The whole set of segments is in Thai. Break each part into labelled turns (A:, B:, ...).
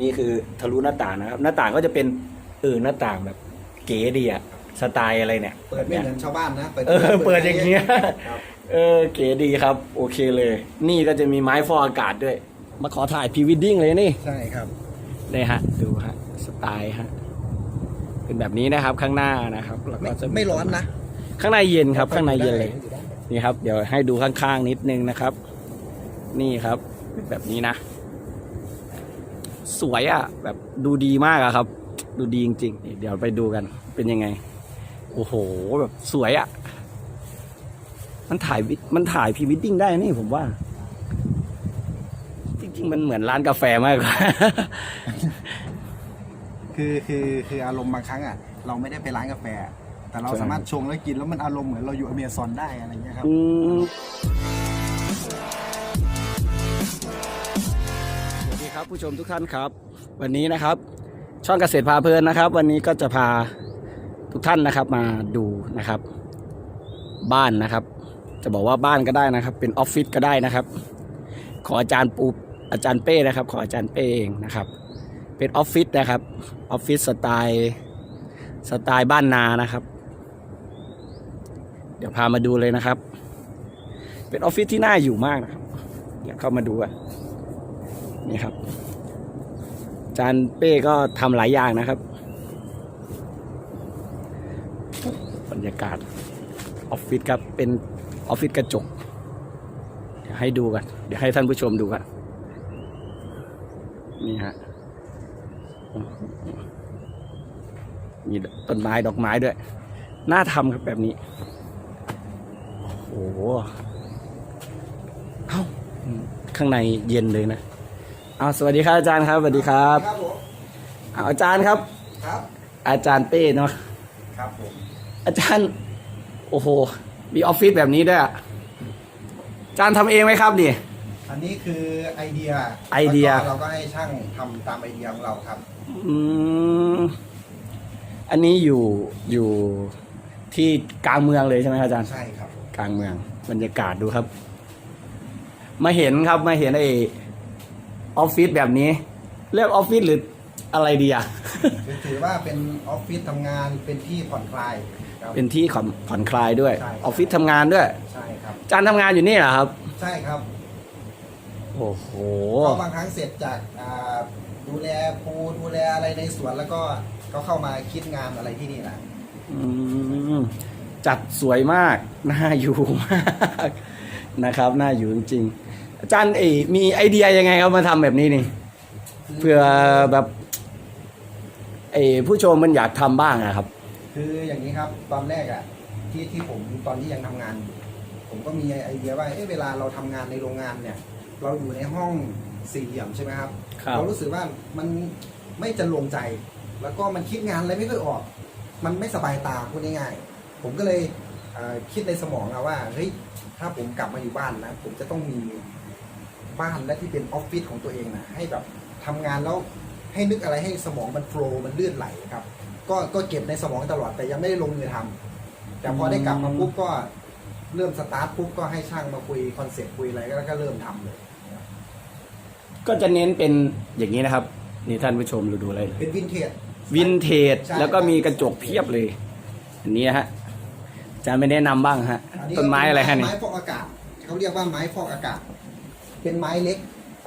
A: นี่คือทะลุหน้าต่างนะครับ หน้าต่างก็จะเป็นเออหน้าต่างแบบ เก๋ดีอะสไตล์อะไรเนี่ย
B: เปิดไม่เหมือนชาวบ้านนะ
A: เออเปิดอย่างเงี้ย
B: ครับ
A: เออเก๋ดีครับ โอเคเลย นี่ก็จะมีไม้ฟอกอากาศด้วย มาขอถ่ายพรีวิดดิ้งเลยนี่
B: ใช่ครับ
A: นี่ฮะ ดูฮะสไตล์ฮะเป็นแบบนี้นะครับข้างหน้านะครับแล้ว
B: ไม่
A: ก็จะ
B: ไม่ร้อนนะ
A: ข้างในเย็นครับ ข้างในเย็นเลย
B: อยู่ได้
A: นี่ครับ เดี๋ยวให้ดูข้างๆนิดนึงนะครับ นี่ครับ แบบนี้นะ สวยอะ่ะ แบบดูดีมากอะครับ ดูดีจริงๆนี่เดี๋ยวไปดูกันเป็นยังไง โอ้โห แบบสวยอะ่ะ มันถ่ายวิมันถ่ายพรีวิดดิ้งได้นี่ผมว่า จริง ๆ มันเหมือนร้านกาแฟมากกว่า
B: คือคือคืออารมณ์บางครั้งอะ เราไม่ได้ไปร้านกาแฟ แต่เรา
A: ใช่
B: สามารถชงแล้วกินแล้วมันอารมณ์เหมือนเราอยู่อเมซอนได้อะไรเงี้ยครับ
A: ผู้ชมทุกท่านครับ วันนี้นะครับ ช่องเกษตรพาเพลินนะครับ วันนี้ก็จะพาทุกท่านนะครับมาดูนะครับ บ้านนะครับ จะบอกว่าบ้านก็ได้นะครับ เป็นออฟฟิศก็ได้นะครับ ขออาจารย์ปูอาจารย์เป้นะครับ ขออาจารย์เป้เองนะครับ เป็นออฟฟิศนะครับออฟฟิศสไตล์สไตล์บ้านนานะครับ เดี๋ยวพามาดูเลยนะครับ เป็นออฟฟิศที่น่าอยู่มากนะครับเดี๋ยวเข้ามาดูอะนี่ครับ จานเป้ก็ทำหลายอย่างนะครับ บรรยากาศออฟฟิศครับ เป็นออฟฟิศกระจก เดี๋ยวให้ดูกัน เดี๋ยวให้ท่านผู้ชมดูกัน นี่ฮะ มีต้นไม้ดอกไม้ด้วย น่าทำครับแบบนี้ โอ้โห เอ้า ข้างในเย็นเลยนะ เอาสวัสดีครับอาจารย์ครับสวัสดีครับ
B: ครับผม
A: เอาอาจารย์ครับ
B: ครับ
A: อาจารย์เป้เนาะ
B: ครับผม
A: อาจารย์ โอ้โห มีออฟฟิศแบบนี้ด้วยอะอาจารย์ทำเองไหมครับนี่
B: อันนี้คือไอเดีย
A: ไอเดีย
B: แล้วก็เราก็ให้ช่างทำตามไอเดียของเราครับ
A: อืมอันนี้อยู่อยู่ที่กลางเมืองเลยใช่ไหมครับอาจารย์
B: ใช่ครับ
A: กลางเมืองบรรยากาศดูครับ มาเห็นครับมาเห็นไอ ออฟฟิศแบบนี้ เรียกออฟฟิศหรืออะไรดีอะ
B: คือถือว่าเป็นออฟฟิศทำงานเป็นที่ผ่อนคลายครับ
A: เป็นที่ผ่อนผ่อนคลายด้วย
B: ใช่
A: ออฟฟิศทำงานด้วย
B: ใช่ครับ
A: อาจารย์ทำงานอยู่นี่เหรอครับ
B: ใช่ครับ
A: โอ้โห
B: ก็บางครั้งเสร็จจากอ่าดูแลปูดูแลอะไรในสวนแล้วก็ก็เข้ามาคิดงานอะไรที่นี่แหละ
A: อืมจัดสวยมาก น่าอยู่มาก นะครับ น่าอยู่จริงๆ อาจารย์เอยมีไอเดียยังไงครับมาทำแบบนี้นี่เพื่อแบบไอผู้ชมมันอยากทำบ้างอะครับ
B: คืออย่างนี้ครับตอนแรกอะที่ที่ผมตอนที่ยังทำงานอยู่ผมก็มีไอเดียว่าเอ๊ะเวลาเราทำงานในโรงงานเนี่ย เราอยู่ในห้องสี่เหลี่ยมใช่ไหมครับ
A: ครับ
B: เรารู้สึกว่ามันไม่จะลงใจ แล้วก็มันคิดงานอะไรไม่ค่อยออก มันไม่สบายตาพูดง่ายๆผมก็เลยเอ่อคิดในสมองอะว่าเฮ้ยถ้าผมกลับมาอยู่บ้านนะผมจะต้องมี บ้านและที่เป็นออฟฟิศของตัวเองนะให้แบบทำงานแล้วให้นึกอะไรให้สมองมันโฟล์มันเลื่อนไหลครับ ก็ก็เก็บในสมองตลอดแต่ยังไม่ได้ลงมือทำแต่พอได้กลับมาปุ๊บก็เริ่มสตาร์ทปุ๊บก็ให้ช่างมาคุยคอนเซ็ปต์คุยอะไรแล้วก็เริ่มทำเลย
A: ก็จะเน้นเป็นอย่างนี้นะครับ นี่ท่านผู้ชมดูดูอะไรเลย
B: เป็นวินเทจ
A: วินเทจ
B: ใช่
A: แล้วก็มีกระจกเพียบเลย อันนี้ฮะอาจารย์ไม่แนะนำบ้างฮะ
B: อันนี้
A: ต้นไม้อะไรฮะ
B: เป็
A: นี่
B: ไม้ฟอกอากาศเขาเรียกว่าไม้ฟอกอากาศ เป็นไม้เล็ก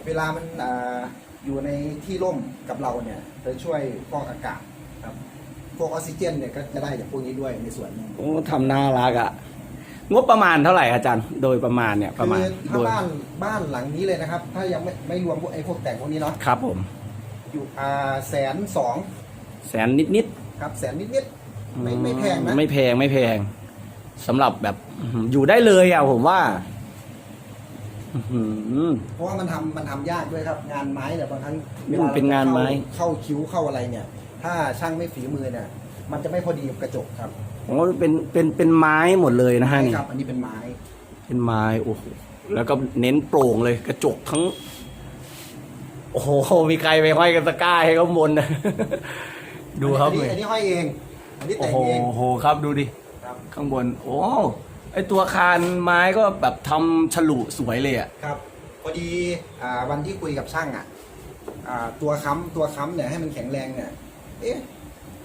B: เวลามันอ่าอยู่ในที่ร่มกับเราเนี่ยจะช่วยฟอกอากาศครับพวกออกซิเจนเนี่ยก็จะได้จากพวกนี้ด้วยในส่วนหนึง
A: โอ้ทำน่ารักอะงบประมาณเท่าไหร่อาจารย์ โดยประมาณเนี่ยประมาณ
B: คือถ้า
A: โดย
B: บ้านบ้านหลังนี้เลยนะครับ ถ้ายังไม่ไม่รวมพวกไอ้พวกแต่งพวกนี้เนาะ
A: ครับผม
B: อยู่อ่าแสนสอง
A: แสนนิดนิด
B: ครับแสนนิด
A: ๆ
B: ๆไม่ไม่แพงนะ
A: ไม่แพงไม่แพงสำหรับแบบอื้อหืออยู่ได้เลยอะผมว่า อื้อหือ
B: เพราะว่ามันทำมันทำยากด้วยครับ งานไม้เนี่ยบางครั้ง
A: อืมเป็นงานไม้
B: เข้าเข้าคิ้วเข้าอะไรเนี่ย ถ้าช่างไม่ฝีมือเนี่ย มันจะไม่พอดีกับกระจกครับ
A: โอ้เป็นเป็นเป็นไม้หมดเลยนะฮะ
B: ใช่
A: นี่
B: ครับ อันนี้เป็นไม้
A: เป็นไม้โอ้โหแล้วก็เน้นโปร่งเลย กระจกทั้ง โอ้โห มีใครไปห้อยกันตะกร้าให้เขาบนนะ ดูครับ
B: อัน
A: เล
B: นี้
A: ย
B: อันนี้ห้อยเอง อันนี้
A: โอ้
B: แต่ง
A: โห
B: เอง
A: โหครับดูดิ
B: ครับ
A: ข้างบน โอ้ ไอตัวคานไม้ก็แบบทำฉลุสวยเลยอะ
B: ครับพอดีอ่าวันที่คุยกับช่างอะอ่าตัวค้ำตัวค้ำเนี่ยให้มันแข็งแรงเนี่ยเอ๊ะ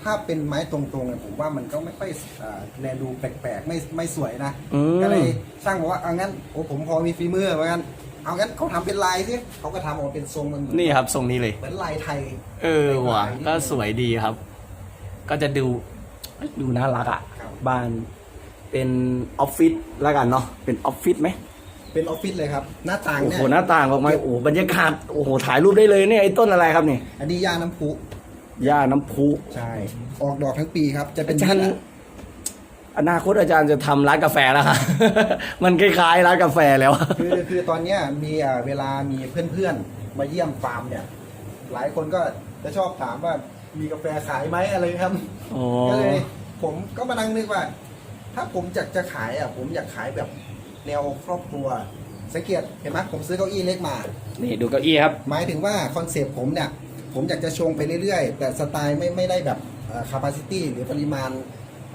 B: ถ้าเป็นไม้ตรงๆเนี่ยผมว่ามันก็ไม่ค่อยอ่าแลดูแปลกๆไม่ไม่สวยนะ
A: อืม
B: ก็เลยช่างบอกว่าเอางั้นโอ้ผมพอมีฝีมือเหมือนกันเอางั้นเขาทำเป็นลายสิเขาก็ทำออกมาเป็นทรงมันเหมือน
A: นี่ครับทรงนี้เลย
B: เหมือนลายไทย
A: เออว่ะก็สวยดีครับ ก็จะดูดูน่ารักอะ
B: ครับ
A: บ้าน เป็นออฟฟิศแล้วกันเนาะเป็นออฟฟิศไหม
B: เป็นออฟฟิศเลยครับ หน้าต่าง
A: โอ้
B: เนี่
A: โห
B: ย
A: หน้าต่างออกมาโอ้โหบรรยากาศโอ้โหถ่ายรูปได้เลยเนี่ยไอ้ต้นอะไรครับนี่
B: อันนี้ย่าน้ำพุ
A: หญ้าน้ำพุ
B: ใช่ ออกดอกทั้งปีครับ จะเป็น
A: อาจารย์อนาคตอาจารย์จะทำร้านกาแฟแล้วครับ มันคล้ายๆร้านกาแฟแล้ว
B: คือคือตอนเนี้ยมีอ่าเวลามีเพื่อนๆ มาเยี่ยมฟาร์มเนี่ย หลายคนก็จะชอบถามว่ามีกาแฟขายไหมอะไรครับ
A: อ๋อ
B: ก็เลยผมก็มานั่งนึกว่า ถ้าผมอยากจะขายอะผมอยากขายแบบแนวครอบครัวสังเกตเห็นไหมผมซื้อเก้าอี้เล็กมา
A: นี่ดูเก้าอี้ครับ
B: หมายถึงว่าคอนเซปต์ผมเนี่ย ผมอยากจะชงไปเรื่อยๆ แต่สไตล์ไม่ไม่ได้แบบคาปาซิตี้หรือปริมาณ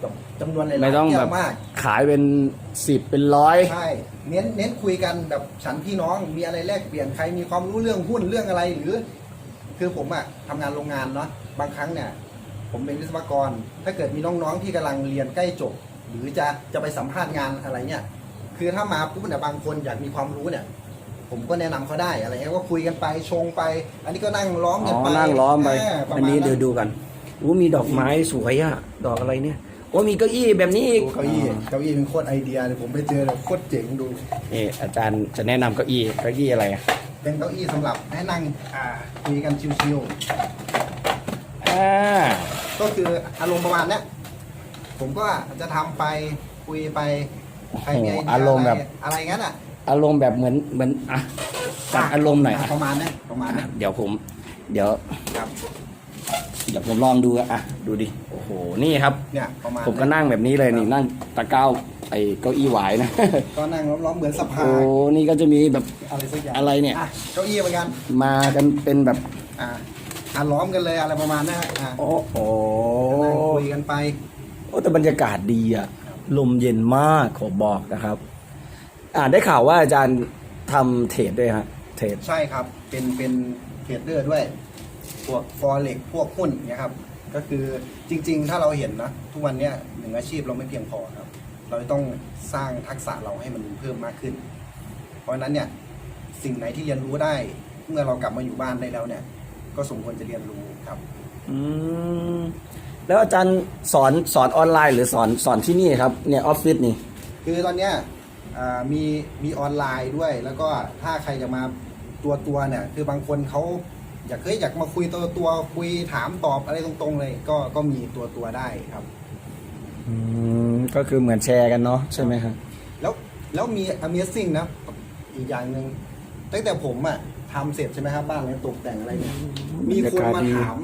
B: แบบจำนวนหลายๆ
A: ไม่ต้อง
B: แก้
A: แบ
B: ว
A: บ
B: มาก
A: ขายเป็นสิบเป็นร้อย
B: ใช่เน้นเน้นคุยกันแบบฉันพี่น้องมีอะไรแลกเปลี่ยนใครมีความรู้เรื่องหุ้นเรื่องอะไรหรือ คือผมอะทำงานโรงงานเนาะบางครั้งเนี่ย ผมเป็นวิศวกร ถ้าเกิดมีน้องๆที่กำลังเรียนใกล้จบ หรือจะจะไปสัมภาษณ์งานอะไรเนี่ย คือถ้ามาปุ๊บเนี่ยบางคนอยากมีความรู้เนี่ย ผมก็แนะนำเขาได้อะไรเงี้ยก็คุยกันไปชงไป อันนี้ก็นั่งล้อม
A: อ๋
B: กัน
A: อ
B: ไป
A: นั่งล้อมไปา
B: ประ
A: อัน
B: มาณ
A: นี้เดี๋ยวดูกันอู้มีดอกไม้สวยอะดอกอะไรเนี่ยโอ้มีเก้าอี้แบบนี้อีก
B: ดูเก้าอี้เก้าอี้เป็นโคตรไอเดียเลยผมไปเจอเลยโคตรเจ๋งดู
A: นี่อาจารย์จะแนะนำเก้าอี้เก้าอี้อะไรอะ
B: เป็นเก้าอี้สำหรับให้นั่งอ่าคุยกันชิวๆ
A: อ่า
B: ก็คืออารมณ์ประมาณเนี้ย ผมก็จะทำไปคุยไปใครมีไอเดีย
A: อารมณ์แบบ
B: อะไรงั้นอะ
A: อารมณ์แบบเหมือนเหมือนอะจัดอารมณ์หน่อยะอะ
B: ประมาณเนี้ยประมาณเนี้ย
A: เดี๋ยวผม เดี๋ยว
B: ครับ
A: เดี๋ยวผมลองดูอะดูดิโอ้โหนี่ครับ
B: เนี่ยประมาณ
A: ผมก็
B: เนี้ย
A: นั่งแบบนี้เลยนี่นั่งตะเก้าไอ้เก้าอี้หวายนะ
B: ก็นั่งล้อมๆเหมือนสภา
A: โอ้นี่ก็จะมีแบบ
B: อะไรสักอย่าง
A: อะไรเนี่ย
B: อะเก้าอี้เหมือนกัน
A: มากันเป็นแบบ
B: อ่าอะล้อมกันเลยอะไรประมาณนั้นอะ
A: โอ้โห
B: นั่งคุยกันไป
A: โอ้แต่บรรยากาศดีอะลมเย็นมากขอบอกนะครับ อ่าได้ข่าวว่าอาจารย์ทำเทรดด้วยฮะเทรด
B: ใช่ครับ เป็นเป็นเทรดเดอร์ด้วย พวกฟอเร็กพวกหุ้นเนี่ยครับ ก็คือจริง ๆ ถ้าเราเห็นนะ ทุกวันเนี้ยหนึ่งอาชีพเราไม่เพียงพอครับ เราต้องสร้างทักษะเราให้มันเพิ่มมากขึ้น เพราะฉะนั้นเนี่ยสิ่งไหนที่เรียนรู้ได้ เมื่อเรากลับมาอยู่บ้านได้แล้วเนี่ย ก็สมควรจะเรียนรู้ครับ
A: อืม แล้วอาจารย์สอนสอนออนไลน์หรือสอนสอนที่นี่ครับเนี่ยออฟฟิศนี่
B: คือตอนเนี้ยอ่ามีมีออนไลน์ด้วย แล้วก็ถ้าใครจะมาตัวตัวๆเนี่ย คือบางคนเขาอยากเคยอยากมาคุยตัวตัวๆคุยถามตอบอะไรตรงๆเลย ก็ก็มีตัวตัวๆได้ครับ
A: อืมก็คือเหมือนแชร์กันเนาะใช่ไหมครับ
B: แล้วแล้วมี Amazing นะ อีกอย่างหนึ่งตั้งแต่ผมอะทำเสร็จใช่ไหมครับบ้านเนี่ยตกแต่งอะไรเนี่ยมีคนมาถาม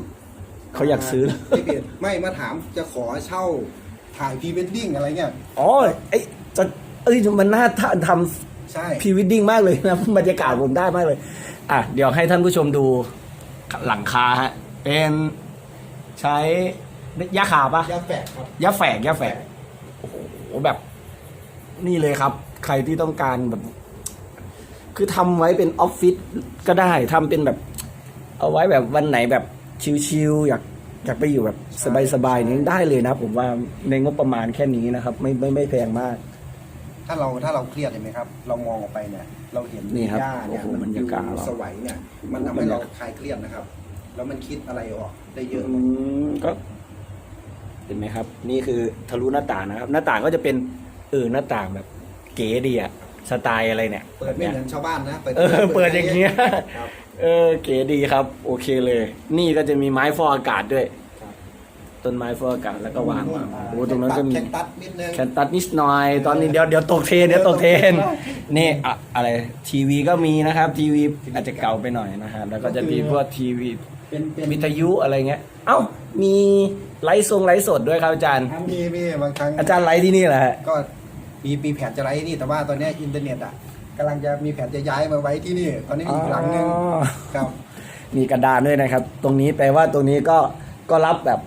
A: เขาอยากซื้อ
B: ไม่เปลี่ยนไม่มาถามจะขอเช่าถ่ายพรีเวดดิ้งอะไรเงี้ย
A: อ๋อไอ้จะเอ้ยมันน่าทำ
B: ใช่
A: พรีวิดดิ้งมากเลยนะ บรรยากาศผมได้มากเลย อะ เดี๋ยวให้ท่านผู้ชมดูหลังคาฮะ เป็นใช้ยาขาปะ
B: ยาแฝกครับ
A: ยาแฝกยาแฝกโอ้โหแบบ นี่เลยครับ ใครที่ต้องการแบบ คือทำไว้เป็นออฟฟิศก็ได้ทำเป็นแบบ เอาไว้แบบวันไหนแบบชิลๆอยาก อยากไปอยู่แบบสบายๆนี้ได้เลยนะ ผมว่าในงบประมาณแค่นี้นะครับ ไม่ไม่ไม่แพงมาก
B: ถ้าเราถ้าเราเครียดเห็นไหมครับ เรามองออกไปเนี่ยเราเห็น
A: นี่ครับ
B: หญ้าเนี่ย
A: โอ้โห
B: มัน
A: บรรยากาศ
B: ดูสวยเนี่ย มันทำให้เราคลายเครียดนะครับ แล้วมันคิดอะไรออกได้เยอะ
A: อืมก็เห็นไหมครับ นี่คือทะลุหน้าต่างนะครับ หน้าต่างก็จะเป็นเออหน้าต่างแบบ เก๋ดีอะสไตล์อะไรเนี่ย
B: เปิดไม่เหมือนชาวบ้านนะ
A: เออเปิดอย่างเงี้ย
B: ครับ
A: เออเก๋ดีครับ โอเคเลย นี่ก็จะมีไม้ฟอกอากาศด้วย
B: ครับ
A: ต้นไม้ฟอกอากาศแล้วก็วางวางโอ้ตรงนั้นก็มี
B: แคคตัสนิดนึง
A: แคนตัสนิดหน่อย ตอนนี้เดี๋ยวเดี๋ยวตกเทรนเดี๋ยวตกเทรนนี่อะอะไรทีวีก็มีนะครับ ทีวีอาจจะเก่าไปหน่อยนะครับแล้วก็จะมีพวกทีวี
B: เป็นเป็น
A: วิทยุอะไรเงี้ย เอ้า มีไลฟ์ทรงไลฟ์สดด้วยครับอาจารย์
B: มีมีบางครั้ง
A: อาจารย์ไลฟ์ที่นี่แหละฮะ
B: ก็มีปีแผนจะไลฟ์ที่นี่แต่ว่าตอนเนี้ยอินเทอร์เน็ตอะ กำลังจะมีแผนจะย้ายมาไว้ที่นี่ ตอนนี้มีอีกหลังนึง
A: อ๋อ
B: ครับ
A: มีกระดานด้วยนะครับ ตรงนี้แปลว่าตรงนี้ก็ก็รับแบบ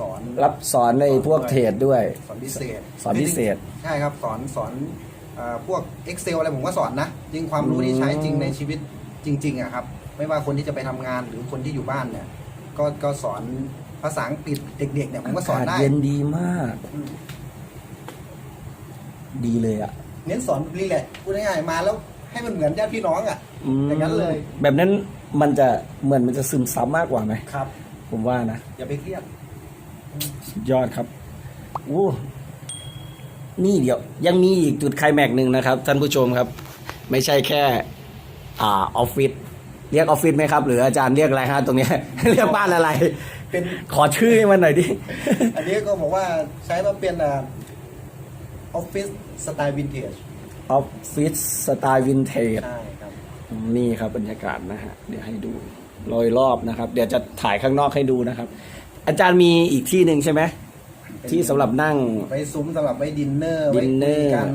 B: สอน
A: รับสอนในพวกเทรดด้วย
B: สอนพิเศษ
A: สอนพิเศษ
B: ใช่ครับสอนสอนเอ่อพวก Excel อะไรผมก็สอนนะจริงความรู้ที่ใช้จริงในชีวิตจริงๆอะครับ ไม่ว่าคนที่จะไปทำงานหรือคนที่อยู่บ้านเนี่ย ก็ก็สอนภาษาอังกฤษเด็กๆเนี่ยผมก็สอนได้
A: เย็นดีมาก
B: อืม
A: ดีเลยอะ
B: เน้นสอนรีแลกซ์พูดง่ายๆมาแล้วให้มันเหมือนญาติพี่น้องอะ
A: ม
B: อย่างนั้นเลย
A: แบบนั้นมันจะเหมือนมันจะซึมซับมากกว่าไหม
B: ครับ
A: ผมว่านะ
B: อย่าไปเครียด
A: สุดยอดครับโอ้นี่เดี๋ยว ยังมีอีกจุดไคลแม็กซ์หนึ่งนะครับ ท่านผู้ชมครับ ไม่ใช่แค่ อ่าออฟฟิศเรียกออฟฟิศไหมครับ หรืออาจารย์เรียกอะไรฮะตรงเนี้ย เรียกบ้านอะไร
B: เป็น
A: ขอชื่อให้มันหน่อยดิ
B: อันนี้ก็บอกว่าใช้มาเป็นอ อฟฟิศสไตล์วินเทจ
A: ออฟฟิศสไตล์วินเทจ
B: ใช่ครับ
A: นี่ครับบรรยากาศนะฮะเดี๋ยวให้ดูโดยรอบนะครับ เดี๋ยวจะถ่ายข้างนอกให้ดูนะครับ อาจารย์มีอีกที่หนึ่งใช่ไหมที่สำหรับนั่ง
B: ไว้ซุ้มสำหรับไว้ดินเนอร์
A: ดินเนอร์
B: ไว้คุยกัน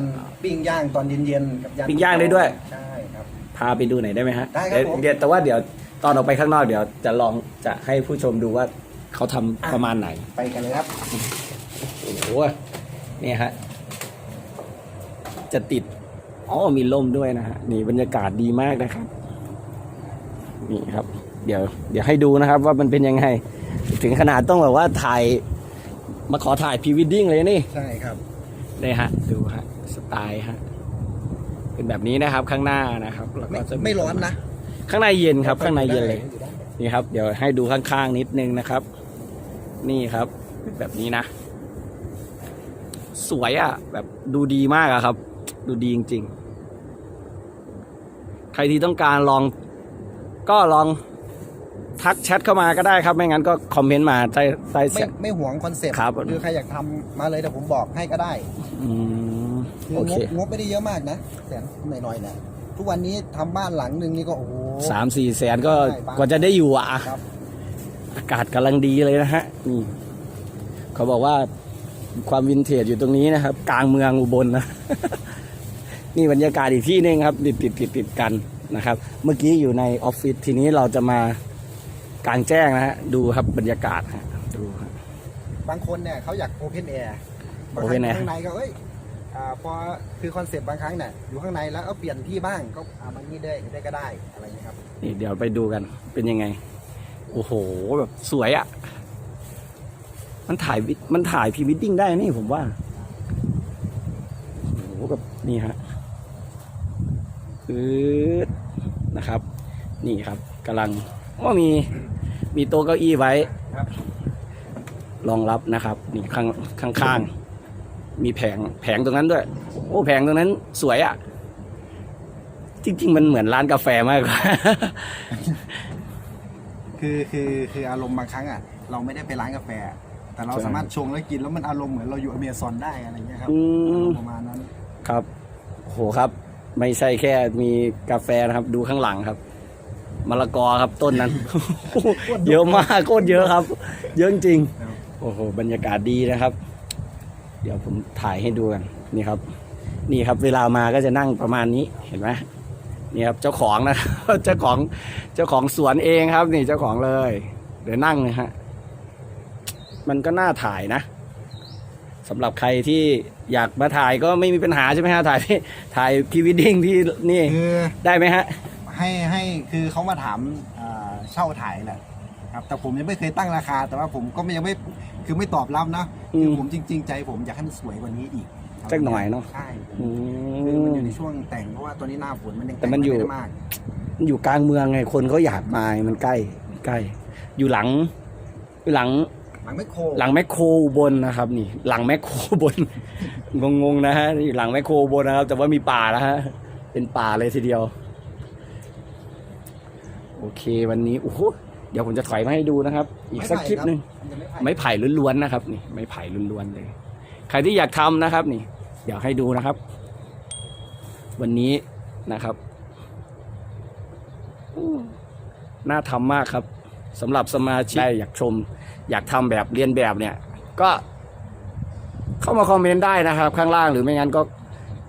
B: ปิ้งย่างตอนเย็นๆกับญาติ
A: ปิ้งย่างได้ด้วย
B: ใช่ครับ
A: พาไปดูหน่อยได้ไหมฮะ
B: ได้ครับ
A: เยว
B: ผม
A: เดี๋ยวแต่ว่าเดี๋ยวตอนออกไปข้างนอกเดี๋ยวจะลองจะให้ผู้ชมดูว่าเขาทำประมาณไหน
B: ไปกันเลยครับ
A: โอ้โหเนี่ยฮะ จะติดอ๋อมีล่มด้วยนะฮะนี่บรรยากาศดีมากนะครับ นี่ครับ เดี๋ยว เดี๋ยวให้ดูนะครับ ว่ามันเป็นยังไง ถึงขนาดต้องแบบว่าถ่าย มาขอถ่ายพรีวิดดิ้งเลยนี่
B: ใช่ครับ
A: นี่ฮะ ดูฮะสไตล์ฮะเป็นแบบนี้นะครับ ข้างหน้านะครับแล้ว
B: ไม่
A: ก็จะ
B: ไม่ร้อนนะ
A: ข้างในเย็นครับ ข้างในเย็นเลย
B: อยู่ได้
A: นี่ครับ เดี๋ยวให้ดูข้างๆนิดนึงนะครับ นี่ครับ แบบนี้นะ สวยอะ่ะ แบบดูดีมากอะครับ ดูดีจริง ๆ ใครที่ต้องการลอง ก็ลองทักแชทเข้ามาก็ได้ครับไม่งั้นก็คอมเมนต์มาใต้ใต้
B: ไม่
A: เสียง
B: ไม่หวงคอนเซ็ปต์
A: ครับ
B: คือใครอยากทำมาเลยแต่ผมบอกให้ก็ได้
A: อืม
B: คือ
A: โองเค
B: บงบไม่ได้เยอะมากนะแสนหน่อยๆนะทุกวันนี้ทำบ้านหลังหนึ่งนี่ก็โอ้โห
A: สามสี่แสนก็
B: ใช่บ้าน
A: กว่าจะได้อยู่อะ
B: ครับ
A: อากาศกำลังดีเลยนะฮะนี่เขาบอกว่าความวินเทจอยู่ตรงนี้นะครับ กลางเมืองอุบลนะ นี่บรรยากาศอีกที่หนึงครับติดติดติดติดกันนะครับ เมื่อกี้อยู่ในออฟฟิศทีนี้เราจะมากลางแจ้งนะฮะดูครับบรรยากาศฮะดูฮะ
B: บางคนเนี่ยเขาอยากโอเพนแอร์บางครั้ง
A: Open
B: อยู่
A: air
B: ข้างในก็เอ้ยอ่าพอคือคอนเซ็ปต์บางครั้งเนี่ยอยู่ข้างในแล้วเอาเปลี่ยนที่บ้างก็เอามานี่ได้ได้ก็ได้อะไรอย่างเงี้ยครับ
A: นี่เดี๋ยวไปดูกันเป็นยังไง โอ้โหแบบสวยอะ่ะ มันถ่ายวิมันถ่ายพรีวิดดิ้งได้นี่ผมว่าโอ้โหแบบนี่ฮะ ปื๊ดนะครับ นี่ครับกำลังว่ามีมีโต๊ะเก้าอี้ไว้
B: ครับ
A: รองรับนะครับ นี่ข้างข้างข้างมีแผงแผงตรงนั้นด้วย โอ้แผงตรงนั้นสวยอะ่ะ จริง ๆ มันเหมือนร้านกาแฟมากกว่า
B: คือคือคืออารมณ์บางครั้งอะ เราไม่ได้ไปร้านกาแฟ แต่เรา
A: ใช่
B: สามารถชงแล้วกินแล้วมันอารมณ์เหมือนเราอยู่อเมซอนได้อะไรอย่างเงี้ยครับ
A: อืม
B: ประมาณนั้น
A: ครับ โหครับ ไม่ใช่แค่มีกาแฟนะครับ ดูข้างหลังครับมะละกอครับต้นนั้น เยอะมากโคตรเยอะครับ เยอะจริง
B: ครับ
A: โอ้โหบรรยากาศดีนะครับ เดี๋ยวผมถ่ายให้ดูกันนี่ครับ นี่ครับเวลามาก็จะนั่งประมาณนี้เห็นไหมนี่ครับเจ้าของนะครับเจ้าของเจ้าของสวนเองครับ นี่เจ้าของเลย เดี๋ยวนั่งเลยฮะมันก็น่าถ่ายนะ สำหรับใครที่อยากมาถ่ายก็ไม่มีปัญหาใช่ไหมฮะถ่ายที่ถ่ายพรีวิดดิ้งที่นี่
B: คือ
A: ได้ไหมฮะ
B: ให้ให้คือเขามาถามอ่าเช่าถ่ายแหละครับแต่ผมยังไม่เคยตั้งราคา แต่ว่าผมก็ไม่ยังไม่คือไม่ตอบรับนะ
A: อืม
B: คือผมจริง ๆ ใจผมอยากให้มันสวยกว่านี้อีก
A: สักหน่อยเนอะ
B: ใช่
A: อื
B: คือมัน
A: ม
B: อยู่ในช่วงแต่งเพราะว่าตอนนี้หน้าฝนมันยัง
A: แต่มันอยู่
B: ไได้มาก
A: มันอยู่กลางเมืองไงคนเขาอยากมามันใกล้ใกล้ อยู่หลังหลัง
B: หลังไม่โค
A: หลังแมคโครอุบนนะครับ นี่ หลังแมคโครอุบน งงๆนะฮะนี่หลังแมคโครอุบนนะครับ แต่ว่ามีป่าแล้วฮะเป็นป่าเลยทีเดียว โอเควันนี้โอ้โหเดี๋ยวผมจะถอยมาให้ดูนะครับ อีกสักคลิปหนึ่ง
B: มันจะไม่ไผ่
A: ไม้ไผ่ล้วนๆนะครับ นี่ไม้ไผ่ล้วนๆเลย ใครที่อยากทำนะครับ นี่ เดี๋ยวให้ดูนะครับ วันนี้นะครับอู้น่าทำมากครับ สำหรับสมาชิกอยากชม อยากทำแบบเรียนแบบเนี่ย ก็เข้ามาคอมเมนต์ได้นะครับ ข้างล่างหรือไม่งั้นก็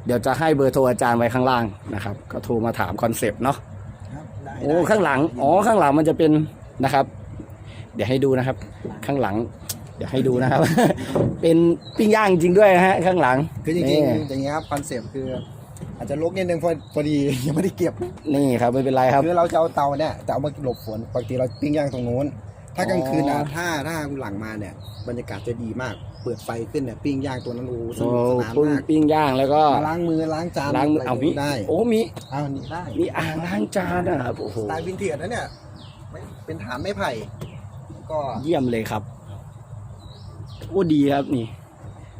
A: เดี๋ยวจะให้เบอร์โทรอาจารย์ไว้ข้างล่างนะครับ ก็โทรมาถามคอนเซปต์เนาะ
B: ครับได้
A: โอ้
B: ได้
A: ข้างหลังอ๋อข้างหลังมันจะเป็นนะครับ เดี๋ยวให้ดูนะครับ ข้างหลัง เดี๋ยวให้ดูนะครับ เป็นปิ้งย่างจริงด้วยนะฮะข้างหลัง
B: คือจริง
A: นี่
B: ๆอย่างเงี้ยครับคอนเซปต์คือ อาจจะลกนิดนึงพอพอดียังไม่ได้เก็บ
A: นี่ครับไม่เป็นไรครับ
B: คือเราจะเอาเตาเนี่ยจะเอามาหลบฝนปกติเราปิ้งย่างตรงนู้น ถ้ากลางคืนอะ
A: อ๋อ
B: ถ้าถ้าหลังมาเนี่ยบรรยากาศจะดีมาก เปิดไฟขึ้นเนี่ยปิ้งย่างตัวนั้นโอ้โหส
A: โอ้
B: นุกสนาน
A: คุณ
B: มาก
A: ปิ้งย่างแล้วก็
B: มาล้างมือล้างจาน
A: ล้างมือ
B: อะไร
A: เอามี
B: ได้
A: โอ้มี
B: เอานี่ได้
A: มีอ่างล้างจานนะครับโอ้โห
B: สไตล์วินเทจนะเนี่ยไม่เป็นฐานไม้ไผ่ก็
A: เยี่ยมเลยครับโอ้ดีครับนี่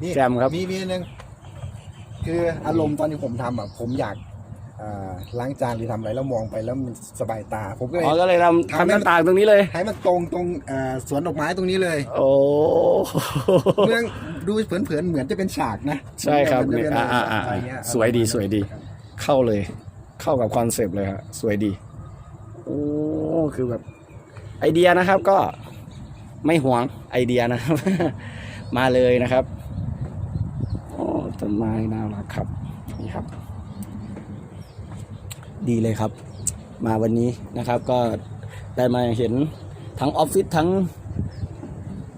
B: นี่
A: แจ่มครับ
B: มีมีอันนึง คืออารมณ์ตอนที่ผมทำอะผมอยากเอ่อล้างจานหรือทำอะไรแล้วมองไปแล้วมันสบายตา ผมก็เลย
A: อ๋อก็เลยทำ
B: ทำให้
A: ทำหน้าต่างตรงนี้เลย
B: ให้มันตรงตรงเอ่อสวนดอกไม้ตรงนี้เลย
A: โอ้
B: เมืองดูเผินๆเหมือนจะเป็นฉากนะ
A: ใช่ครับ
B: เหมือน
A: เนี่ย
B: จะเป็น
A: อ่าอ่า
B: อะไร
A: อ่า
B: เงี้
A: สวยดีสวยดีเข้าเลย เข้ากับคอนเซปต์เลยฮะสวยดี โอ้คือแบบ ไอเดียนะครับก็ไม่หวงไอเดียนะครับ มาเลยนะครับโอ้ ต้นไม้น่ารักครับนี่ครับ ดีเลยครับ มาวันนี้นะครับ ก็ได้มาเห็นทั้งออฟฟิศทั้ง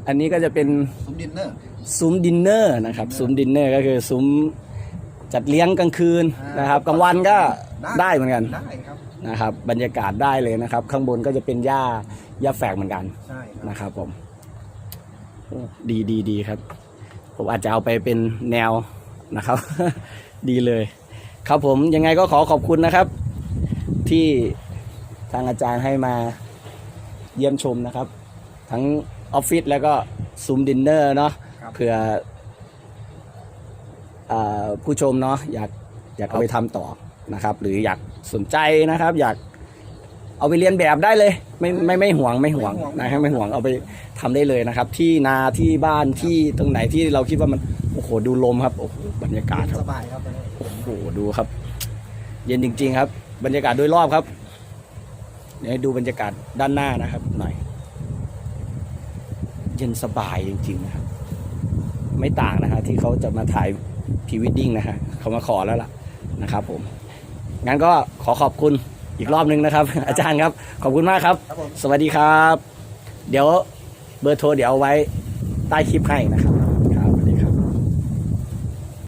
A: อันนี้ก็จะเป็น
B: ซุ้มดินเนอร์
A: ซุ้มดินเนอร์นะครับซุ้มดินเนอร์ก็คือซุ้มจัดเลี้ยงกลางคืน
B: อ่าน
A: นะครับกลางวันก็ได้เหมือนกัน
B: ได้ครับ
A: นะครับ บรรยากาศได้เลยนะครับ ข้างบนก็จะเป็นหญ้าหญ้าแฝกเหมือนกัน
B: ใช่ครับ
A: นะครับผมโอ้ดีดีดีครับ ผมอาจจะเอาไปเป็นแนว นะครับ ดีเลย ครับผมยังไงก็ขอขอบคุณนะครับ ที่ทางอาจารย์ให้มาเยี่ยมชมนะครับ ทั้งออฟฟิศแล้วก็ซุ้มดินเนอร์เนาะ
B: ครับ
A: เผื่อเอ่อผู้ชมเนาะอยากอยากเอาไปทำต่อนะครับ หรืออยากสนใจนะครับ อยาก เอาไปเรียนแบบได้เลยไม่ไม่ไม่ห่วงไม่ห่วงนะครับไม่ห่วงเอาไปทำได้เลยนะครับ ที่นาที่บ้านที่ตรงไหนที่เราคิดว่ามันโอ้โหดูลมครับโอ้โหบรรยากาศครับ
B: สบายครับตอนนี้
A: โอ้โหดูครับ เย็นจริง ๆ ครับ บรรยากาศโดยรอบครับเดี๋ยวให้ดูบรรยากาศด้านหน้านะครับ หน่อย เย็นสบายจริง ๆ นะครับ ไม่ต่างนะฮะที่เขาจะมาถ่ายพรีวิดดิ้งนะฮะเขามาขอแล้วล่ะนะครับ ผมงั้นก็ขอขอบคุณ อีกรอบนึงนะครับ อาจารย์ครับ ขอบคุณมากครับ
B: ครับผม
A: สวัสดีครับ เดี๋ยวเบอร์โทรเดี๋ยวเอาไว้ใต้คลิปให้นะครับ